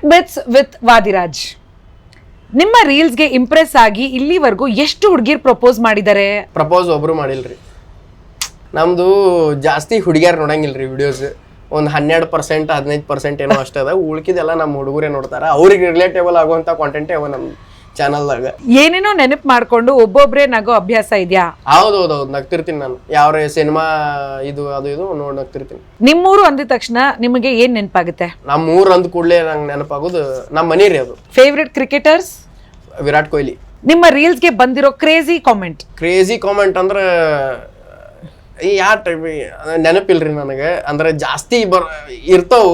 Quick bits with Vadiraj ನಿಮ್ಮ ರೀಲ್ಸ್ಗೆ Impress ಆಗಿ ಇಲ್ಲಿವರೆಗೂ ಎಷ್ಟು ಹುಡುಗಿರ್ ಪ್ರಪೋಸ್ ಮಾಡಿದ್ದಾರೆ? ಪ್ರಪೋಸ್ ಒಬ್ರು ಮಾಡಿಲ್ರಿ. ನಮ್ದು ಜಾಸ್ತಿ ಹುಡುಗಿಯರ್ ನೋಡಂಗಿಲ್ರಿ ವಿಡಿಯೋಸ್ ಒಂದು ಹನ್ನೆರಡು ಪರ್ಸೆಂಟ್ ಹದಿನೈದು ಪರ್ಸೆಂಟ್ ಏನೋ ಅಷ್ಟೇ ಅದ. ಉಳ್ಕಿದೆಲ್ಲ ನಮ್ಮ ಹುಡುಗರೇ ನೋಡ್ತಾರೆ. ಅವ್ರಿಗೆ ರಿಲೇಟೇಬಲ್ ಆಗುವಂಥ ಕಾಂಟೆಂಟೇ ಅವ ನಮ್ಮ ಚಾನಲ್ದಾಗ. ಏನೇನೋ ನೆನಪು ಮಾಡ್ಕೊಂಡು ಒಬ್ಬೊಬ್ರೆ ನಗೋ ಅಭ್ಯಾಸ ಇದೆಯಾ? ಹೌದು ಹೌದು ನಗ್ತಿರ್ತೀನಿ ನಾನು. ಯಾವ ಸಿನಿಮಾ ಇದು ಅದು ಇದು ನೋಡಿ ನಗ್ತಿರ್ತೀನಿ. ನಿಮ್ಮೂರು ಅಂದ ತಕ್ಷಣ ನಿಮಗೆ ಏನ್ ನೆನಪಾಗುತ್ತೆ? ನಮ್ಮ ಊರು ಅಂದ ಕೂಡಲೇ ನಂಗೆ ನೆನಪಾಗೋದು ನಮ್ಮ ಮನೆ ರೀ ಅದು. Favourite cricketers Virat Kohli. ನಿಮ್ಮ ರೀಲ್ಸ್ಗೆ ಬಂದಿರೋ ಕ್ರೇಜಿ ಕಾಮೆಂಟ್ ಕ್ರೇಜಿ ಕಾಮೆಂಟ್ ಅಂದ್ರೆ ಯಾವ ಟೈಪ್ ನೆನಪಿಲ್ರಿ ನನಗೆ. ಅಂದ್ರೆ ಜಾಸ್ತಿ ಬರ್ ಇರ್ತಾವು.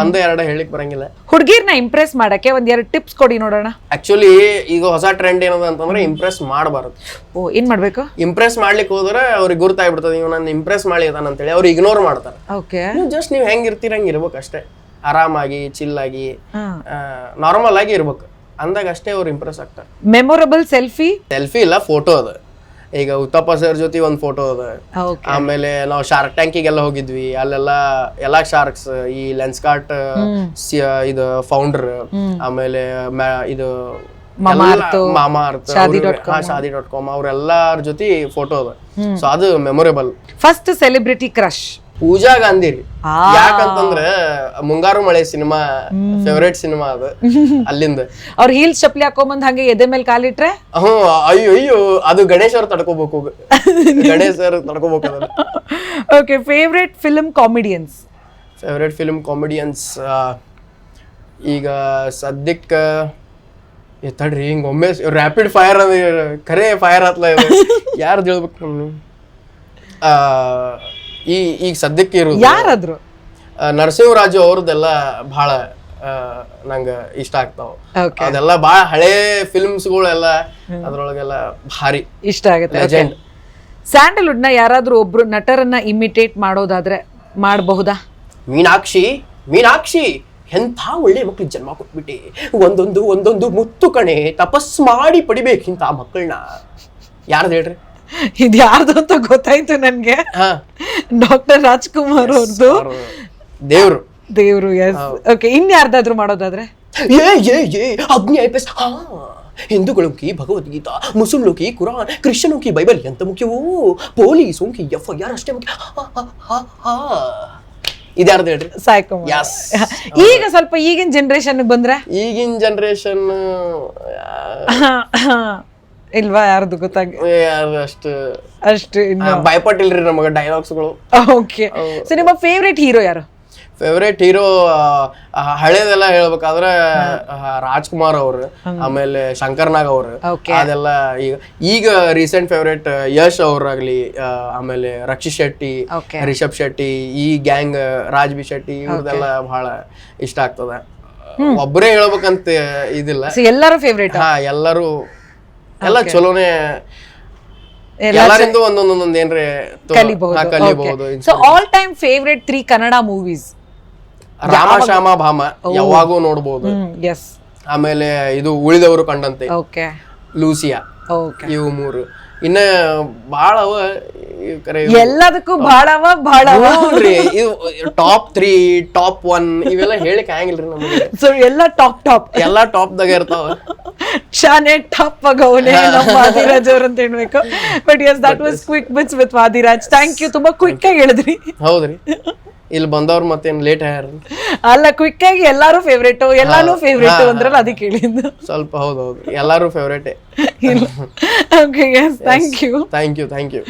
ಒಂದ ಎರಡು ಹೇಳಿಕ್ ಬರಂಗಿಲ್ಲ. ಹುಡುಗಿರ್ನ ಇಂಪ್ರೆಸ್ ಮಾಡಕ್ಕೆ ಒಂದ್ ಎರಡು ಟಿಪ್ಸ್ ಕೊಡಿ ನೋಡೋಣ. ಆಕ್ಚುಲಿ ಈಗ ಹೊಸ ಟ್ರೆಂಡ್ ಏನದ ಅಂತಂದ್ರೆ ಇಂಪ್ರೆಸ್ ಮಾಡಬಾರದು. ಓ ಏನ್ ಮಾಡ್ಬೇಕು? ಇಂಪ್ರೆಸ್ ಮಾಡ್ಲಿಕ್ಕೆ ಹೋದ್ರೆ ಅವ್ರಿಗೆ ಗುರ್ತಾಗ್ಬಿಡ್ತದೆ ಇವ್ ನನ್ನ ಇಂಪ್ರೆಸ್ ಮಾಡಿ ಅಂತ ಅಂತೇಳಿ ಅವ್ರು ಇಗ್ನೋರ್ ಮಾಡ್ತಾರೆ. ಓಕೆ ನೀವು ಜಸ್ಟ್ ನೀವು ಹೆಂಗ್ ಇರ್ತೀರ ಹಂಗೆ ಇರ್ಬೇಕು ಅಷ್ಟೇ. ಆರಾಮಾಗಿ ಚಿಲ್ಲಾಗಿ ನಾರ್ಮಲ್ ಆಗಿ ಇರ್ಬೇಕು. ಅಂದಾಗ ಅಷ್ಟೇ ಅವ್ರು ಇಂಪ್ರೆಸ್ ಆಗ್ತಾರೆ. ಮೆಮೊರಬಲ್ ಸೆಲ್ಫಿ ಸೆಲ್ಫಿ ಇಲ್ಲ ಫೋಟೋ ಅದ. ಈಗ ಉತ್ತಪ್ಪ ಸರ್ ಜೊತೆ ಒಂದು ಫೋಟೋ ಅದ. ಆಮೇಲೆ ನಾವು ಶಾರ್ಕ್ ಟ್ಯಾಂಕಿಗೆಲ್ಲ ಹೋಗಿದ್ವಿ. ಅಲ್ಲೆಲ್ಲ ಎಲ್ಲಾ ಶಾರ್ಕ್ಸ್ ಈ ಲೆನ್ಸ್ ಕಾರ್ಟ್ ಇದು ಫೌಂಡರ್ ಆಮೇಲೆ ಇದು ಶಾದಿ ಡಾಟ್ ಕಾಮ್ ಅವ್ರೆಲ್ಲಾರ ಜೊತೆ ಫೋಟೋ ಅದ. ಸೊ ಅದು memorable first celebrity crush Pooja Gandhi ರೀ. ಯಾಕಂತಂದ್ರೆ ಮುಂಗಾರು ಮಳೆ ಸಿನಿಮಾ ಫೇವ್ರೇಟ್ ಸಿನಿಮಾ ಅದು ಅಲ್ಲಿಂದ. ಅವ್ರ ಹೀಲ್ಸ್ ಚಪ್ಲಿ ಹಾಕೊಂಬಂದ್ ಹಂಗೆ ಎದೆ ಮೇಲೆ ಕಾಲಿಟ್ರೆ ಹ್ಞೂ ಅಯ್ಯೋ ಅಯ್ಯೋ ಅದು ಗಣೇಶ್ ಅವ್ರು ತಡ್ಕೋಬೇಕು ಗಣೇಶ್ ಅವ್ರ ತಡ್ಕೋಬೇಕು ಅದನ್ನ okay favourite film comedians favourite film comedians ಈಗ ಸದ್ಯಕ್ಕೆ ಎತ್ತಡ್ರಿ ತಡ್ರಿ ಹಿಂಗೆ ಒಮ್ಮೆ ರ್ಯಾಪಿಡ್ ಫೈರ್ ಅಂದ್ರೆ ಕರೆ ಫೈರ್ ಆತ್ಲ ಯಾರು ಯಾರ್ದು ಹೇಳ್ಬೇಕು ಈ ಈಗ ಸದ್ಯಕ್ಕೆ ಇರೋದು ಯಾರಾದ್ರು? ನರಸಿಂಹರಾಜು ಅವ್ರದ್ದೆಲ್ಲ ಬಹಳ ನಂಗೆ ಇಷ್ಟ ಆಗ್ತಾವ. ಅದೆಲ್ಲ ಭಾಳ ಹಳೇ ಫಿಲ್ಮ್ಸ್ಗಳೆಲ್ಲ ಅದ್ರೊಳಗೆಲ್ಲ ಭಾರಿ ಇಷ್ಟ ಆಗುತ್ತೆ. ಲೆಜೆಂಡ್ ಸ್ಯಾಂಡಲ್ವುಡ್ನ ಯಾರಾದ್ರೂ ಒಬ್ರು ನಟರನ್ನ ಇಮಿಟೇಟ್ ಮಾಡೋದಾದ್ರೆ ಮಾಡಬಹುದಾ? ಮೀನಾಕ್ಷಿ ಮೀನಾಕ್ಷಿ ಎಂಥ ಒಳ್ಳೆ ಮಕ್ಳಿಗೆ ಜನ್ಮ ಕೊಟ್ಬಿಟ್ಟಿ. ಒಂದೊಂದು ಒಂದೊಂದು ಮುತ್ತು ಕಣೆ ತಪಸ್ ಮಾಡಿ ಪಡಿಬೇಕಿಂತ ಮಕ್ಕಳನ್ನ. ಯಾರ್ದು ಹೇಳ್ರಿ? ಇದು ಯಾರ್ದು ಅಂತ ಗೊತ್ತಾಯ್ತು ನನ್ಗೆ. ಹಾ. ಡಾಕ್ಟರ್ ರಾಜ್ಕುಮಾರ್ ಅವ್ರದ್ದು ಅವ್ರು ದೇವ್ರು. ದೇವ್ರು ಎಸ್ ಓಕೆ ಇನ್ ಯಾರ್ದಾದ್ರು ಮಾಡೋದಾದ್ರೆ? ಏ ಏ ಏ ಅಗ್ನಿ ಐ ಪಿ ಎಸ್ ಹಾ ಹಿಂದೂಗಳೊಂಕಿ ಭಗವದ್ಗೀತಾ ಮುಸ್ಲಿಂಲೋಕಿ ಕುರಾನ್ ಕ್ರಿಶ್ಚಿಯನೋಂಕಿ ಬೈಬಲ್ ಎಂತ ಮುಖ್ಯವೋ? ಪೊಲೀಸೋಂಕಿ ಎಫ್ ಐ ಆರ್ ಅಷ್ಟೇ ಮುಖ್ಯ. ಹಾ, ಹಾ, ಹಾ, ಹಾ. ಇದ್ಯಾರ್ದು ಹೇಳ್ರಿ? Yes. ಈಗ ಸ್ವಲ್ಪ ಈಗಿನ ಜನರೇಷನ್ ಬಂದ್ರೆ? ಈಗಿನ ಜನ್ರೇಷನ್ ಇಲ್ವಾ ಯಾರ್ದು ಗೊತ್ತಾಗ ಅಷ್ಟು ಅಷ್ಟು ಇನ್ನು ಭಯಪಟ್ಟಿಲ್ರಿ ನಮಗೆ ಡೈಲಾಗ್ಸ್ಗಳು ಓಕೆ ಸೊ ನಿಮ್ಮ ಫೇವ್ರೆಟ್ ಹೀರೋ ಯಾರು? ಫೇವ್ರೇಟ್ ಹೀರೋ ಹಳೇದೆಲ್ಲ ಹೇಳ್ಬೇಕಾದ್ರೆ ರಾಜ್ಕುಮಾರ್ ಅವರು ಆಮೇಲೆ ಶಂಕರ್ ನಾಗ್ ಅವರು. Okay. ಅದೆಲ್ಲ ಈಗ ಈಗ ರೀಸೆಂಟ್ ಫೇವ್ರೇಟ್ ಯಶ್ ಅವ್ರಾಗ್ಲಿ ಆಮೇಲೆ ರಕ್ಷಿತ್ ಶೆಟ್ಟಿ ರಿಷಬ್ ಶೆಟ್ಟಿ ಈ ಗ್ಯಾಂಗ್ ರಾಜ್ ಬಿ ಶೆಟ್ಟಿ ಇವ್ರದೆಲ್ಲ ಬಹಳ ಇಷ್ಟ ಆಗ್ತದ. ಒಬ್ಬರೇ ಹೇಳ್ಬೇಕಂತ ಇದಿಲ್ಲ. ಎಲ್ಲರೂ ಫೇವ್ರೇಟ್ ಹಾ ಎಲ್ಲರೂ ಎಲ್ಲ ಚಲೋನೇ ಎಲ್ಲರಿಂದ ಒಂದೊಂದ್ ಒಂದೊಂದ್ ಏನ್ರಿ ಕಲಿಬಹುದು. So all time favourite three Kannada movies Rama Shama Bhama ಯಾವಾಗೂ ನೋಡಬಹುದು ಎಸ್ ಆಮೇಲೆ ಇದು ಉಳಿದವರು ಕಂಡಂತೆ. Okay Lucia. ಓಕೆ ಇವು ಮೂರು. ಇನ್ನ ಬಹಳ ಅವ ಎಲ್ಲದಕ್ಕೂ ಬಹಳವ ಅವ ಇದು ಟಾಪ್ ತ್ರೀ ಟಾಪ್ ಒನ್ ಇವೆಲ್ಲ ಹೇಳಿಕ್ ಆಗಂಗಿಲ್ರಿ ನಮಗೆ. ಸೊ ಎಲ್ಲ ಟಾಪ್ ಟಾಪ್ ಎಲ್ಲಾ ಟಾಪ್ ದಾಗ ಇರ್ತಾವ. ಶಾನೆ ಟಪ್ ಗೌನೆ ನಮ್ಮ ವಾದಿರಾಜ್ ಅವ್ರು ಅಂತ ಹೇಳ್ಬೇಕು. But yes that was quick bits with Vadiraj thank you ತುಂಬಾ ಕ್ವಿಕ್ ಆಗಿ ಹೇಳಿದ್ರಿ. ಹೌದ್ರಿ. ಇಲ್ಲಿ ಬಂದವ್ರು ಮತ್ತೇನ್ ಲೇಟ್ ಆಗ್ಯಾರ ಅಲ್ಲ ಕ್ವಿಕ್ ಆಗಿ ಎಲ್ಲಾರು ಫೇವ್ರೇಟ್ ಎಲ್ಲಾನು ಫೇವ್ರೇಟ್ ಅಂದ್ರಲ್ಲ ಅದಕ್ಕೆ ಹೇಳಿದ್ದು. ಸ್ವಲ್ಪ ಹೌದು ಹೌದು. ಎಲ್ಲಾರು ಫೇವ್ರೇಟೇ okay yes thank you thank you thank you